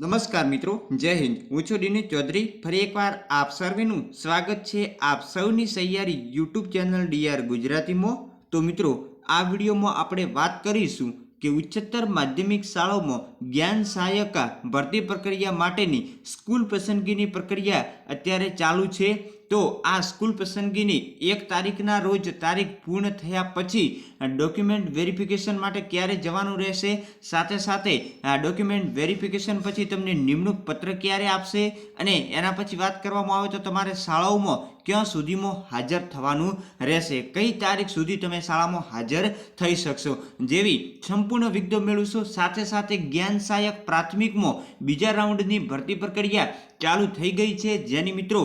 નમસ્કાર મિત્રો, જય હિન્દ. હું છું દિનેશ ચૌધરી. ફરી એકવાર આપ સર્વેનું સ્વાગત છે આપ સૌની સહિયારી યુટ્યુબ ચેનલ ડીઆર ગુજરાતીમાં. તો મિત્રો, આ વિડીયોમાં આપણે વાત કરીશું કે ઉચ્ચતર માધ્યમિક શાળાઓમાં જ્ઞાન સહાયકા ભરતી પ્રક્રિયા માટેની સ્કૂલ પસંદગીની પ્રક્રિયા અત્યારે ચાલુ છે. તો આ સ્કૂલ પસંદગીની એક તારીખના રોજ તારીખ પૂર્ણ થયા પછી ડોક્યુમેન્ટ વેરિફિકેશન માટે ક્યારે જવાનું રહેશે? સાથે સાથે આ ડોક્યુમેન્ટ વેરિફિકેશન પછી તમને નિમણૂક પત્ર ક્યારે આપશે? અને એના પછી વાત કરવામાં આવે તો તમારે શાળાઓમાં ક્યાં સુધીમાં હાજર થવાનું રહેશે? કઈ તારીખ સુધી તમે શાળામાં હાજર થઈ શકશો? જેવી સંપૂર્ણ વિગતો મેળવશો. સાથે સાથે જ્ઞાન સહાયક પ્રાથમિકમાં બીજા રાઉન્ડની ભરતી પ્રક્રિયા ચાલુ થઈ ગઈ છે. જેની મિત્રો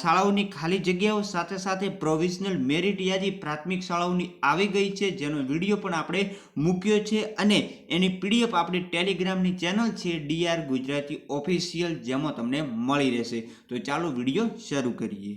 શાળાઓની ખાલી જગ્યાઓ સાથે સાથે પ્રોવિઝનલ મેરિટ યાદી પ્રાથમિક શાળાઓની આવી ગઈ છે. જેનો વીડિયો પણ આપણે મૂક્યો છે અને એની પીડીએફ આપણી ટેલિગ્રામની ચેનલ છે, ડીઆર ગુજરાતી ઓફિશિયલ, જેમાં તમને મળી રહેશે. તો ચાલો વીડિયો શરૂ કરીએ.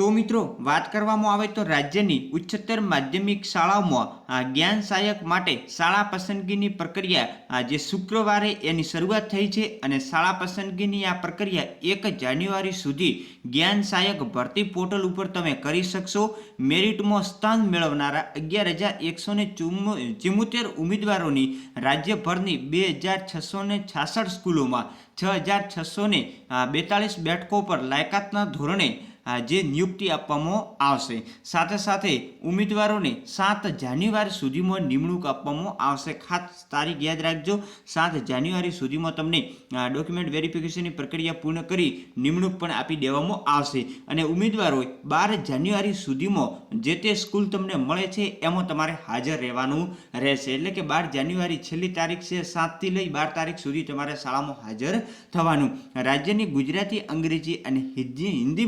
તો મિત્રો, વાત કરવામાં આવે તો રાજ્યની ઉચ્ચતર માધ્યમિક શાળાઓમાં જ્ઞાન સહાયક માટે શાળા પસંદગીની પ્રક્રિયા આ જે શુક્રવારે એની શરૂઆત થઈ છે અને શાળા પસંદગીની આ પ્રક્રિયા એક જાન્યુઆરી સુધી જ્ઞાન સહાયક ભરતી પોર્ટલ ઉપર તમે કરી શકશો. મેરિટમાં સ્થાન મેળવનારા અગિયાર હજાર એકસો ને ચુમ્મોતેર ઉમેદવારોની રાજ્યભરની બે હજાર છસો ને છાસઠ સ્કૂલોમાં છ હજાર છસો ને બેતાળીસ બેઠકો પર લાયકાતના ધોરણે જે નિયુક્તિ આપવામાં આવશે. સાથે સાથે ઉમેદવારોને સાત જાન્યુઆરી સુધીમાં નિમણૂક આપવામાં આવશે. ખાસ તારીખ યાદ રાખજો. સાત જાન્યુઆરી સુધીમાં તમને ડોક્યુમેન્ટ વેરિફિકેશનની પ્રક્રિયા પૂર્ણ કરી નિમણૂક પણ આપી દેવામાં આવશે. અને ઉમેદવારોએ બાર જાન્યુઆરી સુધીમાં જે તે સ્કૂલ તમને મળે છે, એમાં તમારે હાજર રહેવાનું રહેશે. એટલે કે બાર જાન્યુઆરી છેલ્લી તારીખ છે સાતથી લઈ બાર તારીખ સુધી તમારે શાળામાં હાજર થવાનું. રાજ્યની ગુજરાતી, અંગ્રેજી અને હિન્દી હિન્દી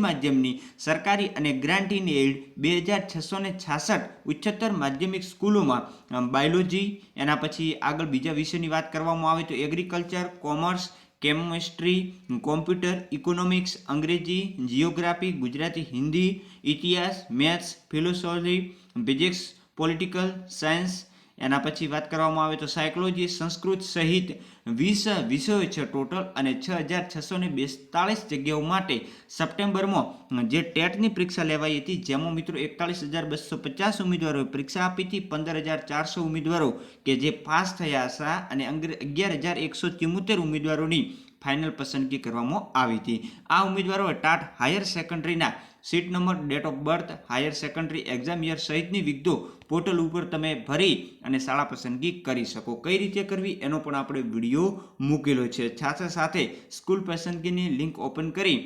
માધ્યમની સરકારી અને ગ્રાન્ટ એડ બે હજાર છસો ને છાસઠ ઉચ્ચતર માધ્યમિક સ્કૂલોમાં બાયોલોજી, એના પછી આગળ બીજા વિષયની વાત કરવામાં આવે તો agriculture, commerce, chemistry, computer economics, અંગ્રેજી જિયોગ્રાફી ગુજરાતી હિન્દી, ઇતિહાસ, maths, philosophy, physics, political science એના પછી વાત કરવામાં આવે તો સાયકોલોજી સંસ્કૃત સહિત વીસ વિષયો છે ટોટલ અને છ હજાર છસો ને બેતાળીસ જગ્યાઓ માટે સપ્ટેમ્બરમાં જે ટેટની પરીક્ષા લેવાઈ હતી, જેમાં મિત્રો એકતાળીસ હજાર બસો પચાસ ઉમેદવારોએ પરીક્ષા આપી હતી, પંદર હજાર ચારસો ઉમેદવારો કે જે પાસ થયા હતા અને અગિયાર હજાર એકસો ચુમ્મોતેર ઉમેદવારોની ફાઇનલ પસંદગી કરવામાં આવી હતી. આ ઉમેદવારોએ TAT higher સેકન્ડરીના seat number date of birth higher secondary exam year સહિતની વિગતો પોર્ટલ ઉપર તમે ભરી અને શાળા પસંદગી કરી શકો. કઈ રીતે કરવી એનો પણ આપણે વીડિયો મૂકેલો છે. સાથે સાથે સ્કૂલ પસંદગીની લિંક ઓપન કરી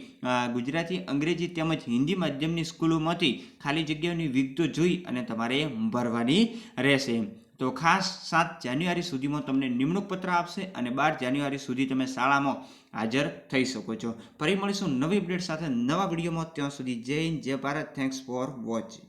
ગુજરાતી, અંગ્રેજી તેમજ હિન્દી માધ્યમની સ્કૂલોમાંથી ખાલી જગ્યાઓની વિગતો જોઈ અને તમારે ભરવાની રહેશે. તો ખાસ સાત જાન્યુઆરી સુધીમાં તમને નિમણૂક પત્ર આપશે અને બાર જાન્યુઆરી સુધી તમે શાળામાં હાજર થઈ શકો છો. ફરી મળીશું નવી અપડેટ સાથે નવા વિડીયોમાં. ત્યાં સુધી જય હિન્દ, જય ભારત. Thanks for watching